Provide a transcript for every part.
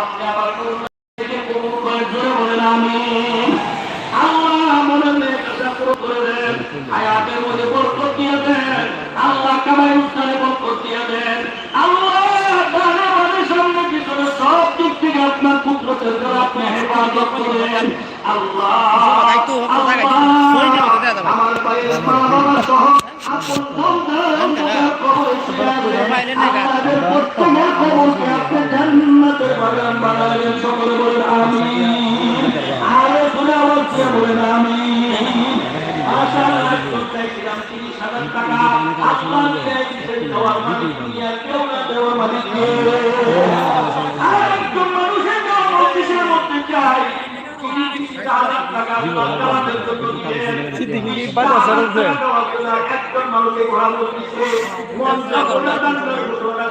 আপনি আমার থেকে কবুল করে জোরে বলেন আমি আল্লাহ মনের করে দেন হায়াতের মধ্যে বরকত দিয়ে দেন আল্লাহ কামাই উত্থানে বরকত দিয়ে দেন আল্লাহ ডানে বামে সামনে পিছনে সব দিক থেকে আপনার পুত্রদের দ্বারা আপনি হেফাজত করেন আল্লাহ আল্লাহ আমার পায়ের মা বাবা সহ আপন সন্তান কবরে আপনাদের প্রত্যেকের রাখতে চাইছিলাম তিরিশ হাজার টাকা দেওয়ার দুনিয়ার কেউ না দেওয়ার মানুষের দেওয়া মধ্যে চাই। একজন ঘোরা দান করে বর্তমান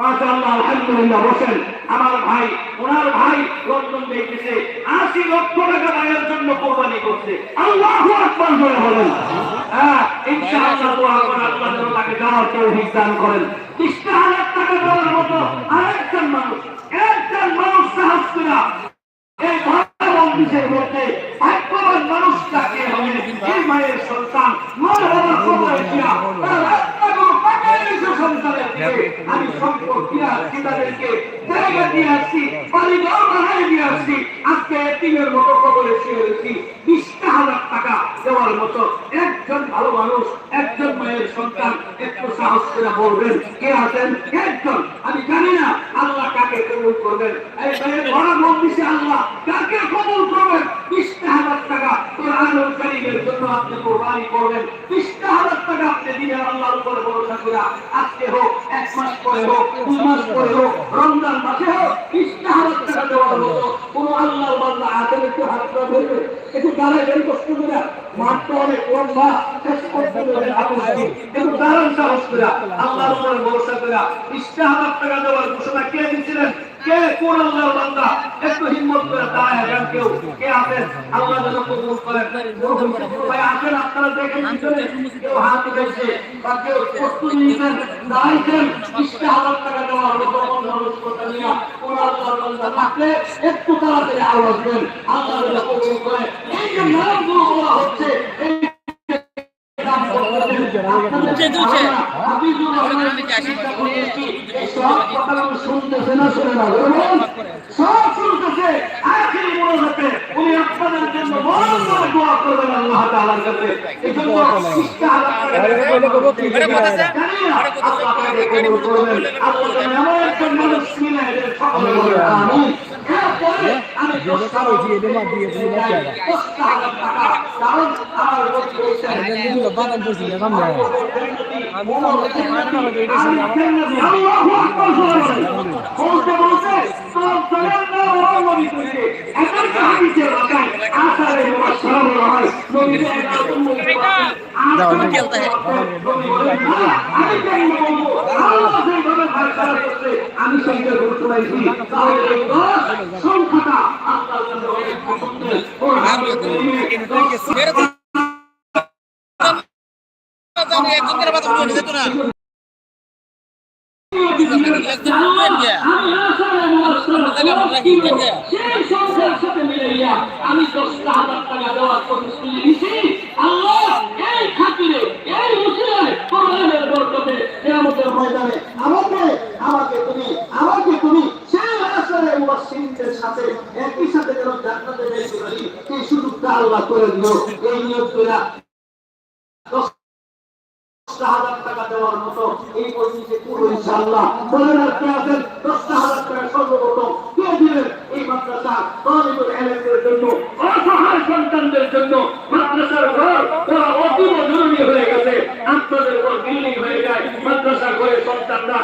মাশাআল্লাহ, আলহামদুলিল্লাহ, বসেন। আমার ভাই, ওনার ভাই লন্ডন দেখতেছে, আশি লক্ষ টাকা ভাইয়ের জন্য কোরবানি করছে। আল্লাহু আকবার বলে বলেন। হ্যাঁ ইনশাআল্লাহ দোয়া করে আল্লাহ তাকে দেওয়ার তৌফিক দান করেন। বিশ হাজার টাকা দেওয়ার মতো আরেকজন মানুষ, একজন মানুষ সাহস করে এই ভারতবন্দিশের মধ্যে ভাগ্যবান মানুষটাকে হবে এই মায়ের সন্তান মা বাবা সবাই দিয়া আমি সম্পদ জায়গা দিয়ে আসছি, বাড়িঘর বানায় দিয়ে আসছি। আজকে এতিমের মতো কবরে শুয়ে রয়েছি হাজার টাকা দেওয়ার মতো। একজন ভালো মানুষ, একজন মায়ের সন্তান, একটু সাহস করে বলবেন, কে আছেন? একজন। আমি জানি না আল্লাহ কাকে কবুল করবেন। এই মায়ের বড় মন্দিরে আল্লাহ। কাকে কবুল করবেন? কোরআনুল কারীমের জন্য আপনি কোরবানি করবেন। বিশটা হাজার টাকা আপনি দিবেন আল্লাহর উপরে ভরসা করে আজকে হোক, এক মাস পরে হোক দুই মাস পরে হোক, রমজান মাসে হোক বিশটা হাজার টাকা দেওয়ার মতো কোন আল্লাহর বান্দা হাতের একটু ঘোষণা কে দিয়েছিলেন? কে কোন আল্লাহর বান্দা একটু হিম্মত করে দাঁড়ায় কেউ? কে আছেন আল্লাহ যেন কবুল করেন। ভাই আসেন আপনারা দেখেন পিছনে কেউ হাত উঠেছে বা কেউ প্রস্তুত নিয়েছেন দাঁড়াইছেন বিশটা হাজার টাকা দেওয়া হলো তখন কথা নিয়ে কোন আল্লাহর বান্দা থাকলে একটু তাড়াতাড়ি আওয়াজ দেন। আল্লাহ যেন কবুল করে এই যে নামগুলো বলা হচ্ছে এই শুনতেছে না শুনে না। সব শুনতেছে। আখিরি মনোভাবে উনি আপনাদের জন্য বড় বড় দোয়া করবেন আল্লাহ তাআলার কাছে। এই জন্য আমি দশটা হয়েছি, এদের মাপ দিয়ে তুমি বাচ্চা দাও। দশটা হাজার টাকা কারণ আমার বলতে হয়েছে এগুলো বাদাম করছিল সামনে আমি তো আমাকে মারনা হবে এটা শুনে আমার আল্লাহু আকবার বলতে বলতে সব জায়গা ওরামরি করে এখন তো হাদিসে রাখায় আসারে মুবাশশারা বলা হয় নবীর একজন উম্মত দাও তুমি খেলতে আমি কেন বলব আল্লাহ যেভাবে ফায়সালা করছে দশটা হাজার টাকা দেওয়ার এই খাতিরে, এই উসিলায় কোরআনের আমাকে আমাকে তুমি আমাকে তুমি সাথে, একই সাথে করে দিও দশটা হাজার টাকা দেওয়ার মতো এই পুরো ইনশাআল্লাহ। বলেন আর কে দশটা হাজার টাকা সর্বপ্রথম কে দিলেন এই মাদ্রাসা তলিবুল ইলমদের জন্য অসহায় সন্তানদের জন্য মাদ্রাসার ঘর ওরা অতীব জরুরি হয়ে গেছে আপনাদের ঘর বিল্ডিং হয়ে যায় মাদ্রাসা ঘরে সন্তানরা